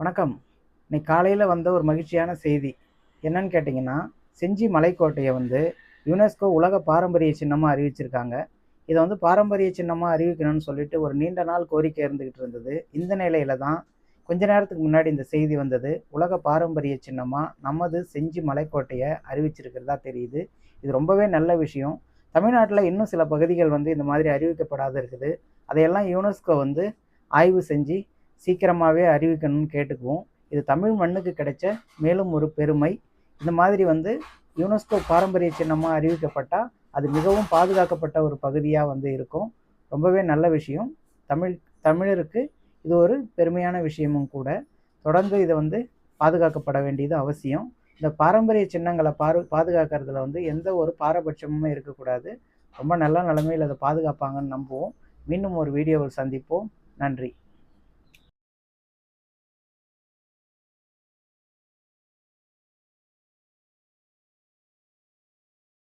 வணக்கம். இன்னைக்கு காலையில் வந்த ஒரு மகிழ்ச்சியான செய்தி. என்னன்னு கேட்டிங்கன்னா செஞ்சி மலைக்கோட்டையை வந்து யுனெஸ்கோ உலக பாரம்பரிய சின்னமாக அறிவிச்சிருக்காங்க. இதை வந்து பாரம்பரிய சின்னமாக அறிவிக்கணும்னு சொல்லிட்டு ஒரு நீண்ட நாள் கோரிக்கை இருந்துக்கிட்டு இருந்தது. இந்த நிலையில தான் கொஞ்ச நேரத்துக்கு முன்னாடி இந்த செய்தி வந்தது. உலக பாரம்பரிய சின்னமாக நமது செஞ்சி மலைக்கோட்டையை அறிவிச்சிருக்கிறதா தெரியுது. இது ரொம்பவே நல்ல விஷயம். தமிழ்நாட்டில் இன்னும் சில பகுதிகள் வந்து இந்த மாதிரி அறிவிக்கப்படாத இருக்குது. அதையெல்லாம் யுனெஸ்கோ வந்து ஆய்வு செஞ்சு சீக்கிரமாகவே அறிவிக்கணும்னு கேட்டுக்குவோம். இது தமிழ் மண்ணுக்கு கிடைச்ச மேலும் ஒரு பெருமை. இந்த மாதிரி வந்து யுனெஸ்கோ பாரம்பரிய சின்னமாக அறிவிக்கப்பட்டால் அது மிகவும் பாதுகாக்கப்பட்ட ஒரு பகுதியாக வந்து இருக்கும். ரொம்பவே நல்ல விஷயம். தமிழ் தமிழருக்கு இது ஒரு பெருமையான விஷயமும் கூட. தொடர்ந்து இதை வந்து பாதுகாக்கப்பட வேண்டியது அவசியம். இந்த பாரம்பரிய சின்னங்களை பாரு பாதுகாக்கிறதுல வந்து எந்த ஒரு பாரபட்சமுமே இருக்கக்கூடாது. ரொம்ப நல்ல நிலைமையில் அதை பாதுகாப்பாங்கன்னு நம்புவோம். மீண்டும் ஒரு வீடியோவில் சந்திப்போம். நன்றி.